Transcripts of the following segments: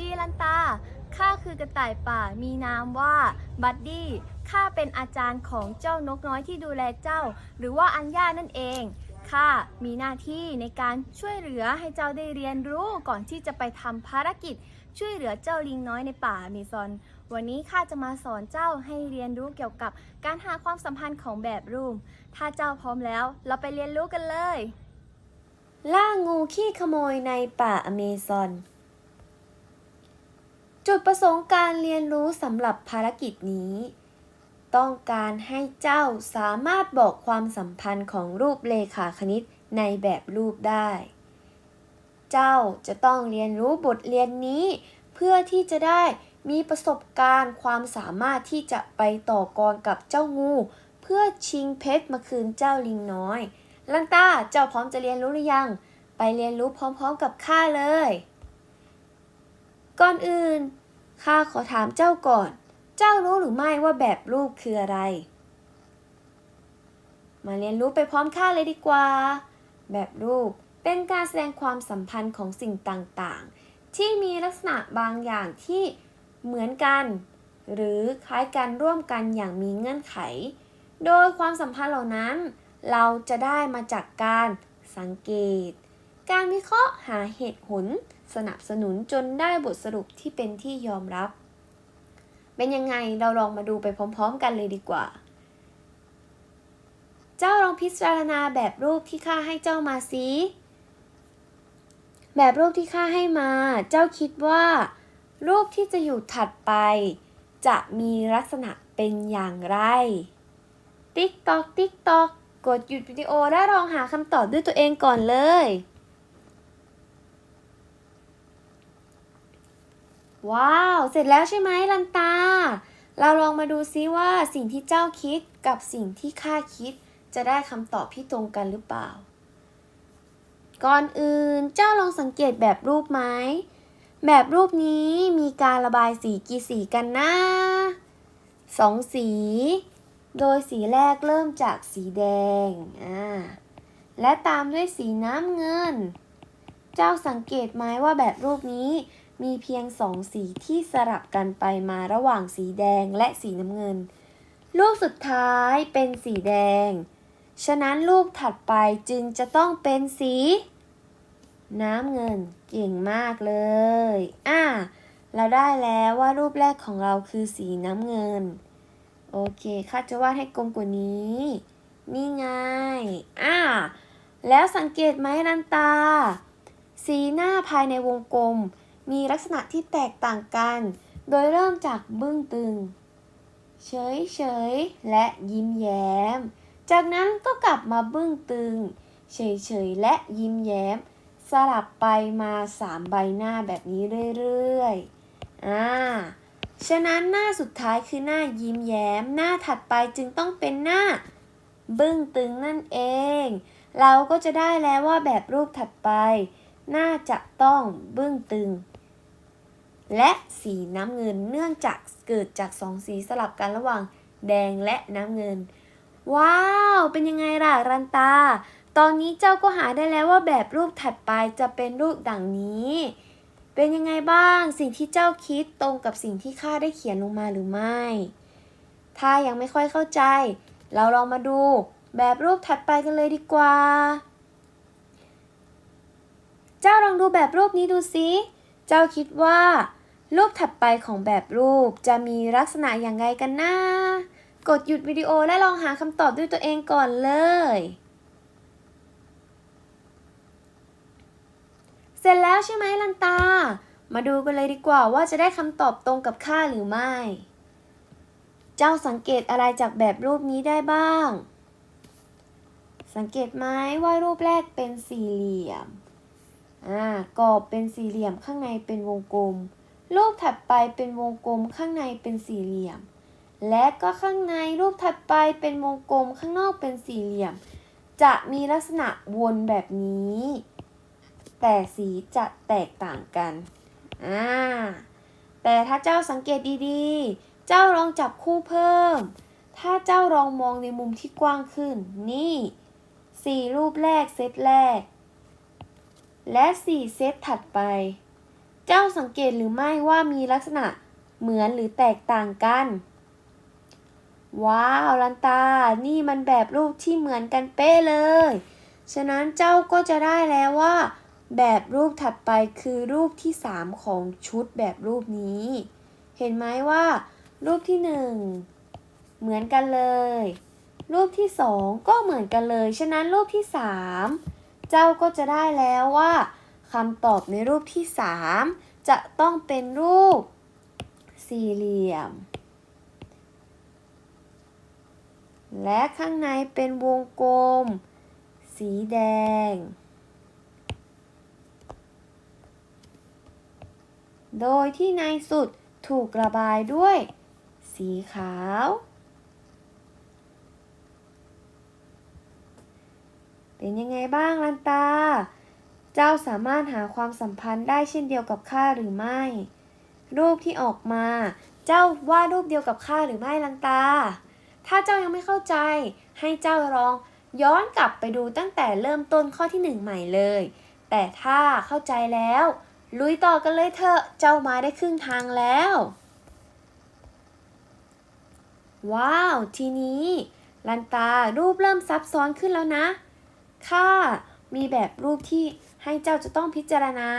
ดีลันตา ข้าคือกระต่ายป่า มีนามว่าบัดดี้ ข้าเป็นอาจารย์ของเจ้านกน้อยที่ดูแลเจ้า หรือว่าอัญญานั่นเอง ข้ามีหน้าที่ในการช่วยเหลือให้เจ้าได้เรียนรู้ก่อนที่จะไปทำภารกิจ ช่วยเหลือเจ้าลิงน้อยในป่าเมซอน วันนี้ข้าจะมาสอนเจ้าให้เรียนรู้เกี่ยวกับการหาความสัมพันธ์ของแบบรูม ถ้าเจ้าพร้อมแล้ว เราไปเรียนรู้กันเลย ล่างูขี้ขโมยในป่าอเมซอน จุดประสงค์การเรียนรู้สำหรับภารกิจนี้ ต้องการให้เจ้าสามารถบอกความสัมพันธ์ของรูปเลขาคณิตในแบบรูปได้ เจ้าจะต้องเรียนรู้บทเรียนนี้ เพื่อที่จะได้มีประสบการณ์ความสามารถที่จะไปต่อกรกับเจ้างู เพื่อชิงเพชรมาคืนเจ้าลิงน้อย ลันตาเจ้าพร้อมจะเรียนรู้หรือยัง ไปเรียนรู้พร้อมๆกับข้าเลย ก่อนอื่นข้าขอถามเจ้าก่อน เจ้ารู้หรือไม่ว่าแบบรูปคืออะไร มาเรียนรู้ไปพร้อมข้าเลยดีกว่า แบบรูปเป็นการแสดงความสัมพันธ์ของสิ่งต่างๆ ที่มีลักษณะบางอย่างที่เหมือนกัน หรือคล้ายกันร่วมกันอย่างมีเงื่อนไข โดยความสัมพันธ์เหล่านั้น เราจะได้มาจากการสังเกต การวิเคราะห์หาเหตุผล สนับสนุนจนได้บทสรุปที่เป็นที่ยอมรับ เป็นยังไงเราลองมาดูไปพร้อมๆ กันเลยดีกว่า เจ้าลองพิจารณาแบบรูปที่ข้าให้เจ้ามาสิแบบรูปที่ข้าให้มา เจ้าคิดว่า รูปที่จะอยู่ถัดไป จะมีลักษณะเป็นอย่างไร ติ๊กตอกติ๊กตอกกดหยุดวิดีโอและลองหาคำตอบด้วยตัวเองก่อนเลย ว้าว เสร็จแล้วใช่ไหมลันตา เราลองมาดูซิว่าสิ่งที่เจ้าคิดกับสิ่งที่ข้าคิด จะได้คำตอบที่ตรงกันหรือเปล่า ก่อนอื่นเจ้าลองสังเกตแบบรูปไหม แบบรูปนี้มีการระบายสีกี่สีกันนะสองสี โดยสีแรกเริ่มจากสีแดง อ่า และตามด้วยสีน้ำเงิน เจ้าสังเกตไหมว่าแบบรูปนี้ มีเพียงสองสีที่สลับกันไปมาระหว่างสีแดงและสีน้ำเงินรูปสุดท้ายเป็นสีแดง ฉะนั้นรูปถัดไปจึงจะต้องเป็นสี น้ำเงินเก่งมากเลย อ่า เราได้แล้วว่ารูปแรกของเราคือสีน้ำเงิน โอเคข้าจะวาดให้กลมกว่านี้ นี่ไง อ่า แล้วสังเกตไหมนันตา สีหน้าภายในวงกลม มีลักษณะที่แตกต่างกัน โดยเริ่มจากบึ้งตึง เฉยเฉยและยิ้มแย้ม จากนั้นก็กลับมาบึ้งตึง เฉยเฉยและยิ้มแย้ม สลับไปมาสามใบหน้าแบบนี้เรื่อยๆ อ่า ฉะนั้นหน้าสุดท้ายคือหน้ายิ้มแย้ม หน้าถัดไปจึงต้องเป็นหน้า บึ้งตึงนั่นเอง เราก็จะได้แล้วว่าแบบรูปถัดไป น่าจะต้องบึ้งตึง และสีน้ำเงินเนื่องจากเกิดจากสองสีสลับกันระหว่างแดงและน้ำเงิน ว้าว เป็นยังไงล่ะรันตา ตอนนี้เจ้าก็หาได้แล้วว่าแบบรูปถัดไปจะเป็นรูปดังนี้ เป็นยังไงบ้าง สิ่งที่เจ้าคิดตรงกับสิ่งที่ข้าได้เขียนลงมาหรือไม่ ถ้ายังไม่ค่อยเข้าใจ เราลองมาดูแบบรูปถัดไปกันเลยดีกว่า เจ้าลองดูแบบรูปนี้ดูสิ เจ้าคิดว่า รูปถัดไปของแบบรูปจะมีลักษณะอย่างไรกันนะ กดหยุดวิดีโอและลองหาคำตอบด้วยตัวเองก่อนเลย เสร็จแล้วใช่ไหมลันตา มาดูกันเลยดีกว่าว่าจะได้คำตอบตรงกับข้าหรือไม่ เจ้าสังเกตอะไรจากแบบรูปนี้ได้บ้าง สังเกตไหมว่ารูปแรกเป็นสี่เหลี่ยม อ่ากรอบเป็นสี่เหลี่ยมข้างในเป็นวงกลม รูปถัดไปเป็นวงกลมข้างในเป็นสี่เหลี่ยม และก็ข้างในรูปถัดไปเป็นวงกลมข้างนอกเป็นสี่เหลี่ยม จะมีลักษณะวนแบบนี้ แต่สีจะแตกต่างกันอ่าแต่ถ้าเจ้าสังเกตดีๆ เจ้าลองจับคู่เพิ่ม ถ้าเจ้าลองมองในมุมที่กว้างขึ้น นี่สี่รูปแรกเซตแรก และสี่เซตถัดไป เจ้าสังเกตหรือไม่ว่ามีลักษณะเหมือนหรือแตกต่างกัน ว้าวลันตา นี่มันแบบรูปที่เหมือนกันเป๊ะเลย ฉะนั้นเจ้าก็จะได้แล้วว่า แบบรูปถัดไปคือรูปที่ 3 ของชุดแบบรูปนี้ เห็นไหมว่า รูปที่ 1 เหมือนกันเลย รูปที่ 2 ก็เหมือนกันเลย ฉะนั้นรูปที่ 3 เจ้าก็จะได้แล้วว่า คำตอบในรูปที่ 3 จะต้องเป็นรูปสี่เหลี่ยม และข้างในเป็นวงกลม สีแดง โดยที่ในสุดถูกระบายด้วย สีขาว เป็นยังไงบ้างลันตา เจ้าสามารถหาความสัมพันธ์ได้เช่นเดียวกับข้าหรือไม่ รูปที่ออกมา เจ้าวาดรูปเดียวกับข้าหรือไม่ลันตา ถ้าเจ้ายังไม่เข้าใจ ให้เจ้าลองย้อนกลับไปดูตั้งแต่เริ่มต้นข้อที่หนึ่งใหม่เลย แต่ถ้าเข้าใจแล้ว ลุยต่อกันเลยเถอะ เจ้ามาได้ครึ่งทางแล้ว ว้าว ทีนี้ลันตารูปเริ่มซับซ้อนขึ้นแล้วนะ ข้ามีแบบรูปที่ ให้เจ้าจะต้องพิจารณา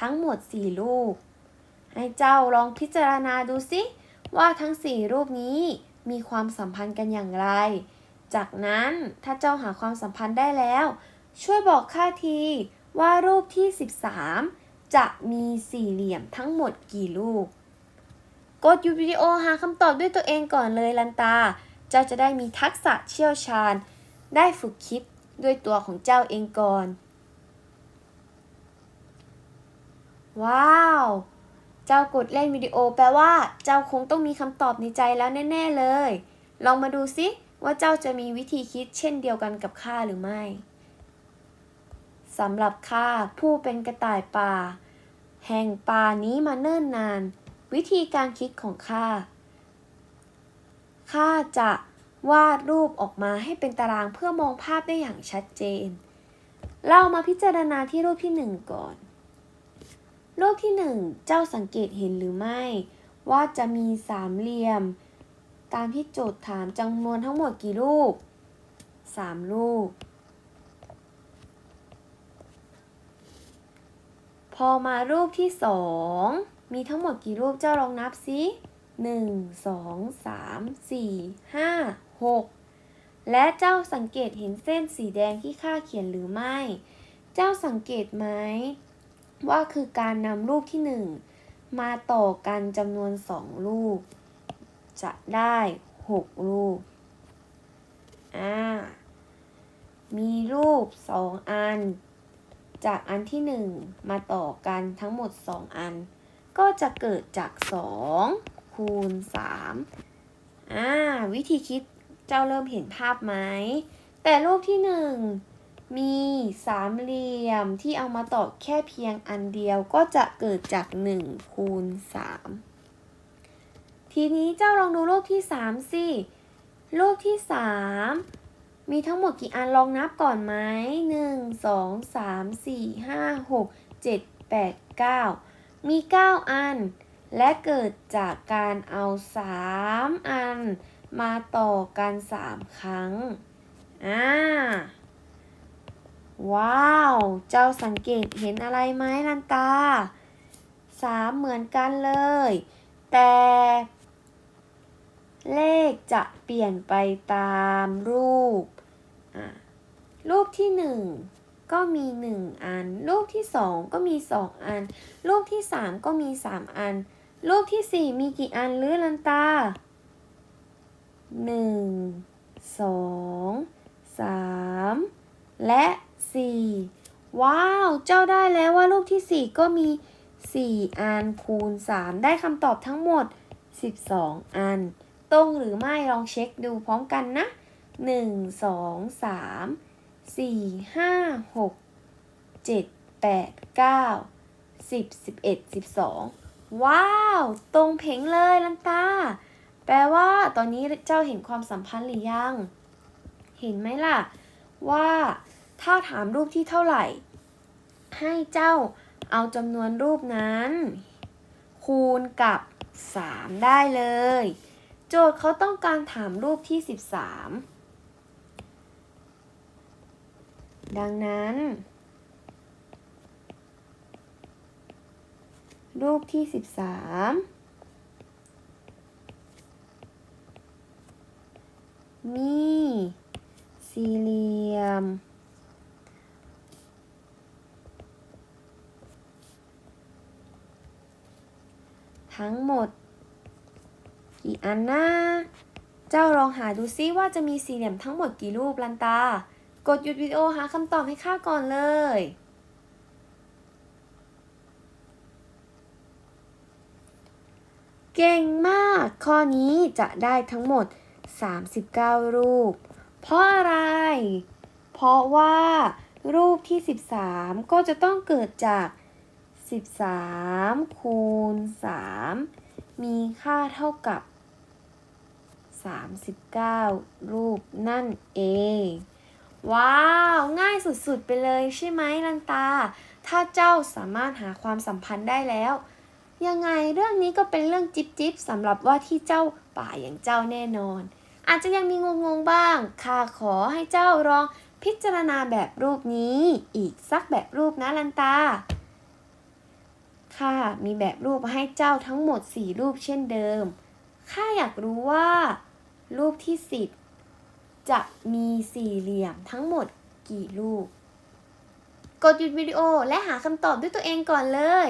ทั้งหมด4รูป ให้เจ้าลองพิจารณาดูสิว่าทั้ง4รูปนี้มีความสัมพันธ์กันอย่างไร จากนั้นถ้าเจ้าหาความสัมพันธ์ได้แล้ว ช่วยบอกข้าทีว่ารูปที่ 13 จะมีสี่เหลี่ยมทั้งหมดกี่รูปกดยุดวิดีโอหาคำตอบด้วยตัวเองก่อนเลยลันตา เจ้าจะได้มีทักษะเชี่ยวชาญ ได้ฝึกคิดด้วยตัวของเจ้าเองก่อน ว้าว เจ้ากดเล่นวิดีโอแปลว่า เจ้าคงต้องมีคำตอบในใจแล้วแน่ ๆเลย ลองมาดูสิว่าเจ้าจะมีวิธีคิดเช่นเดียวกันกับข้าหรือไม่สำหรับข้าผู้เป็นกระต่ายป่า แห่งป่านี้มาเนิ่นนาน วิธีการคิดของข้าข้าจะวาดรูปออกมาให้เป็นตารางเพื่อมองภาพได้อย่างชัดเจน เรามาพิจารณาที่รูปที่หนึ่งก่อน รูปที่หนึ่งเจ้าสังเกตเห็นหรือไม่ ว่าจะมีสามเหลี่ยม ตามที่โจทย์ถามจำนวนทั้งหมดกี่รูปสามรูป พอมารูปที่สองมีทั้งหมดกี่รูปเจ้าลองนับสิหนึ่งสองสามสี่ห้าหกและเจ้าสังเกตเห็นเส้นสีแดงที่ข้าเขียนหรือไม่ เจ้าสังเกตไหม ว่าคือการนำรูปที่หนึ่งมาต่อกันจำนวนสองรูป จะได้หกรูป อ่า มีรูปสองอัน จากอันที่หนึ่งมาต่อกันทั้งหมดสองอัน ก็จะเกิดจากสองคูณสามอ่า วิธีคิดเจ้าเริ่มเห็นภาพไหม แต่รูปที่หนึ่ง มีสามเหลี่ยมที่เอามาต่อแค่เพียงอันเดียวก็จะเกิดจาก 1 คูณ 3 ทีนี้เจ้าลองดูรูปที่ 3 สิ รูปที่ 3 มีทั้งหมดกี่อันลองนับก่อนไหม1 2 3 4 5 6 7 8 9 มี 9 อัน และเกิดจากการเอา 3 อัน มาต่อกัน 3 ครั้ง อ่า ว้าว เจ้าสังเกตเห็นอะไรไหมลันตาสามเหมือนกันเลย แต่ เลขจะเปลี่ยนไปตามรูปอะรูปที่หนึ่งก็มีหนึ่งอัน รูปที่สองก็มีสองอัน รูปที่สามก็มีสามอัน รูปที่สี่มีกี่อันหรือลันตาหนึ่งสองสามและ 4 ว้าว เจ้าได้แล้วว่ารูปที่ 4 ก็มี 4 อันคูณ 3 ได้คำตอบทั้งหมด 12 อัน ตรงหรือไม่ลองเช็คดูพร้อมกันนะ 1 2 3 4 5 6 7 8 9 10 11 12 ว้าว ตรงเพ่งเลยลันตา แปลว่าตอนนี้เจ้าเห็นความสัมพันธ์หรือยัง เห็นไหมล่ะ ว่า ถ้าถามรูปที่เท่าไหร่ ให้เจ้าเอาจำนวนรูปนั้น คูณกับ 3 ได้เลย โจทย์เขาต้องการถามรูปที่ 13 ดังนั้น รูปที่ 13 มีสี่เหลี่ยม ทั้งหมด กี่อันนะเจ้าลองหาดูซิว่าจะมีสี่เหลี่ยมทั้งหมดกี่รูปลันตา กดหยุดวิดีโอหาคำตอบให้ข้าก่อนเลยเก่งมาก ข้อนี้จะได้ทั้งหมด 39 รูป เพราะอะไร เพราะว่ารูปที่ 13 ก็จะต้องเกิดจาก 13 คูณ 3 มีค่าเท่ากับ 39 รูปนั่นเอง ว้าว ง่ายสุดๆ ไปเลยใช่ไหมลันตา ถ้าเจ้าสามารถหาความสัมพันธ์ได้แล้ว ยังไงเรื่องนี้ก็เป็นเรื่องจิ๊บจิบๆสำหรับว่าที่เจ้าป่าอย่างเจ้าแน่นอน อาจจะยังมีงงๆบ้าง ข้าขอให้เจ้าลองพิจารณาแบบรูปนี้ อีกสักแบบรูปนะลันตา ค่ะ มีแบบรูปมาให้เจ้าทั้งหมด 4 รูปเช่นเดิม ข้าอยากรู้ว่า รูปที่ 10 จะมีสี่เหลี่ยมทั้งหมดกี่รูป กดหยุดวิดีโอและหาคำตอบด้วยตัวเองก่อนเลย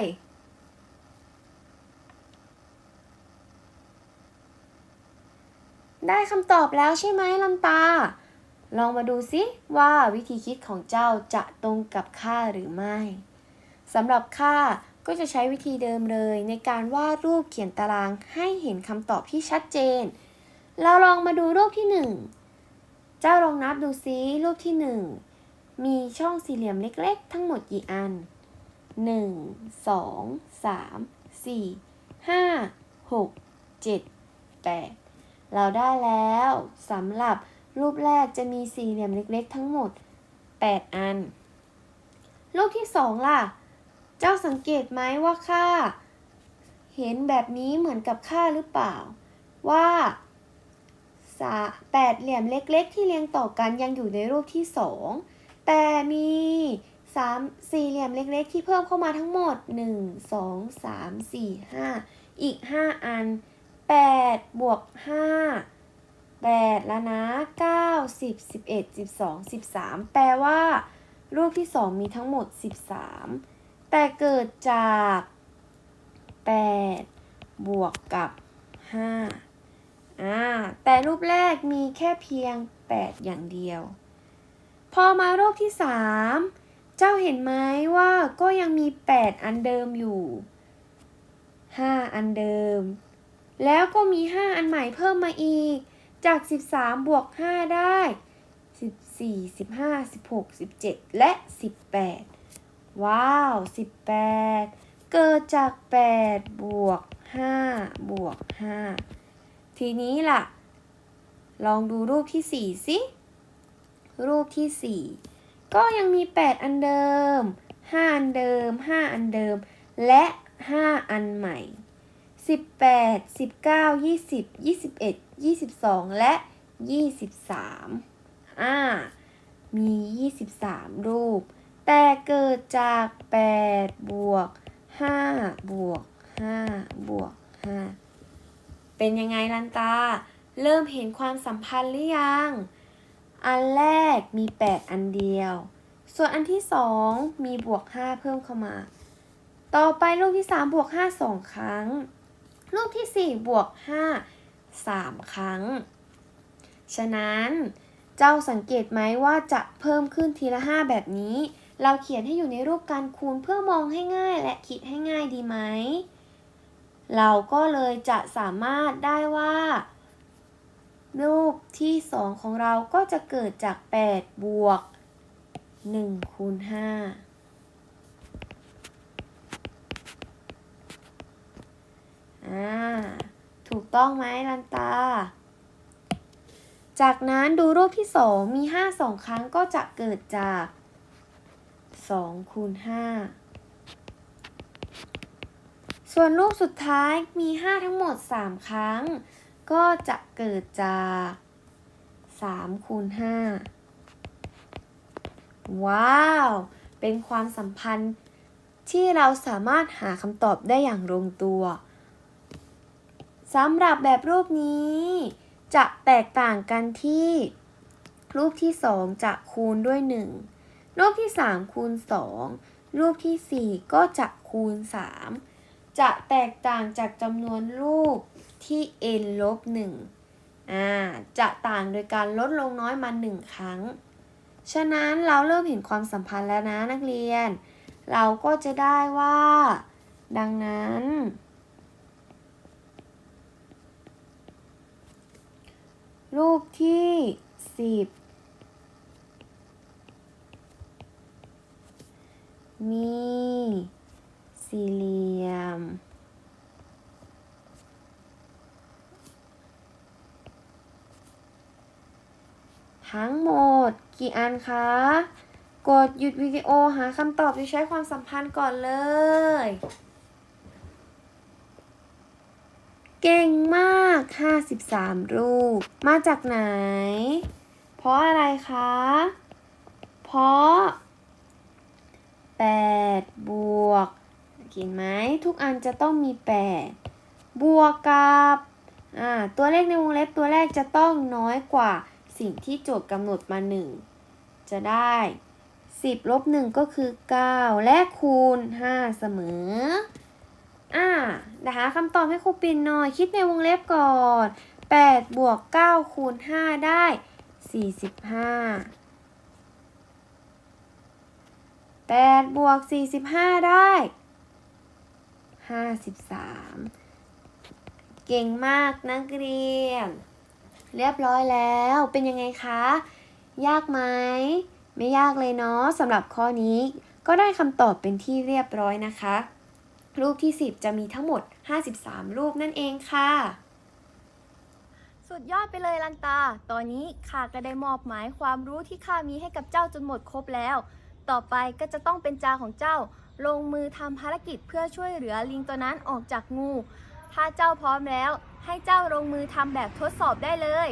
ได้คำตอบแล้วใช่ไหมลำตา ลองมาดูซิว่าวิธีคิดของเจ้าจะตรงกับข้าหรือไม่สำหรับข้า ก็จะใช้วิธีเดิมเลย ในการวาดรูปเขียนตารางให้เห็นคำตอบที่ชัดเจน เราลองมาดูรูปที่หนึ่งเจ้าลองนับดูซิรูปที่หนึ่งมีช่องสี่เหลี่ยมเล็กๆ ทั้งหมดกี่อัน 1 2 3 4 5 6 7 8 เราได้แล้วสำหรับรูปแรกจะมีสี่เหลี่ยมเล็กๆ ทั้งหมด 8 อัน รูปที่สองล่ะ เจ้าสังเกตไหมว่าค่าเห็นแบบนี้เหมือนกับค่าหรือเปล่า ว่าสาแปดเหลี่ยมเล็กๆ ที่เรียงต่อกันยังอยู่ในรูปที่สองแต่มีสามสี่เหลี่ยมเล็กๆ ที่เพิ่มเข้ามาทั้งหมด1 2 3 4 5อีก5อัน8บวก5 8แล้วนะ9 10 11 12 13แปลว่า รูปที่2มีทั้งหมด13 แต่เกิดจาก8บวกกับ5อ่าแต่รูปแรกมีแค่เพียง 8 อย่างเดียว พอมารูปที่ 3 เจ้าเห็นไหมว่าก็ยังมี 8 อันเดิมอยู่ 5 อันเดิม แล้วก็มี 5 อันใหม่เพิ่มมาอีก จาก 13 บวก 5 ได้ 14 15 16 17 และ 18 ว้าว 18 เกิดจาก 8 บวก 5 บวก 5 ทีนี้ล่ะ ลองดูรูปที่ 4 สิ รูปที่ 4 ก็ยังมี 8 อันเดิม 5 อันเดิม 5 อันเดิม และ 5 อันใหม่ 18 19 20 21 22 และ 23 อ่า มี 23 รูป แต่เกิดจาก 8 บวก 5 บวก 5 บวก 5 เป็นยังไงลันตา เริ่มเห็นความสัมพันธ์หรือยัง อันแรกมี 8 อันเดียว ส่วนอันที่ 2 มีบวก 5 เพิ่มเข้ามา ต่อไปรูปที่ 3 บวก 5 2 ครั้ง รูปที่ 4 บวก 5 3 ครั้ง ฉะนั้นเจ้าสังเกตไหมว่าจะเพิ่มขึ้นทีละ 5 แบบนี้ เราเขียนให้อยู่ในรูปการคูณเพื่อมองให้ง่ายและคิดให้ง่ายดีไหม เราก็เลยจะสามารถได้ว่า รูปที่ 2 ของเราก็จะเกิดจาก 8 บวก1คูณ5อ่า ถูกต้องไหมลันตาจากนั้นดูรูปที่ 2 มี 5 2 ครั้งก็จะเกิดจาก 2คูณ5ส่วนรูปสุดท้ายมี 5 ทั้งหมด 3 ครั้ง ก็จะเกิดจาก3คูณ5ว้าว เป็นความสัมพันธ์ที่เราสามารถหาคำตอบได้อย่างลงตัวสำหรับแบบรูปนี้ จะแตกต่างกันที่ รูปที่ 2 จะคูณด้วย 1 รูปที่ 3 คูณ 2 รูปทีสี่ 4 ก็จะคูณ 3 จะแตกต่างจากจำนวนรูปที่ n ลบ1อ่าจะต่างโดยการลดลงน้อยมา 1 ครั้ง ฉะนั้นเราเริ่มเห็นความสัมพันธ์แล้วนะนักเรียน เราก็จะได้ว่า ดังนั้น รูปที่ 10 มี สี่เหลี่ยม ทั้งหมด กี่อันคะ กดหยุดวิดีโอหาคำตอบโดยใช้ความสัมพันธ์ก่อนเลย เก่งมาก 53 รูป มาจากไหน เพราะอะไรคะ เพราะ 8 บวกเห็นไหมทุกอันจะต้องมี 8 บวกกับตัวเลขในวงเล็บตัวแรกจะต้องน้อยกว่าสิ่งที่โจทย์กำหนดมา 1 จะได้ 10 ลบ 1 ก็คือ 9 และคูณ 5 เสมออ่านะคะคำตอบให้ครูปินหน่อยคิดในวงเล็บก่อน 8 บวก 9 คูณ 5 ได้ 45 8บวก45 ได้ 53 เก่งมากนักเรียน เรียบร้อยแล้วเป็นยังไงคะ ยากไหม ไม่ยากเลยเนาะสำหรับข้อนี้ ก็ได้คำตอบเป็นที่เรียบร้อยนะคะ รูปที่ 10 จะมีทั้งหมด 53 รูปนั่นเองค่ะสุดยอดไปเลยลันตา ตอนนี้ข้าก็ได้มอบหมายความรู้ที่ข้ามีให้กับเจ้าจนหมดครบแล้ว ต่อไปก็จะต้องเป็นจาของเจ้า ลงมือทำภารกิจเพื่อช่วยเหลือลิงตัวนั้นออกจากงู ถ้าเจ้าพร้อมแล้ว ให้เจ้าลงมือทำแบบทดสอบได้เลย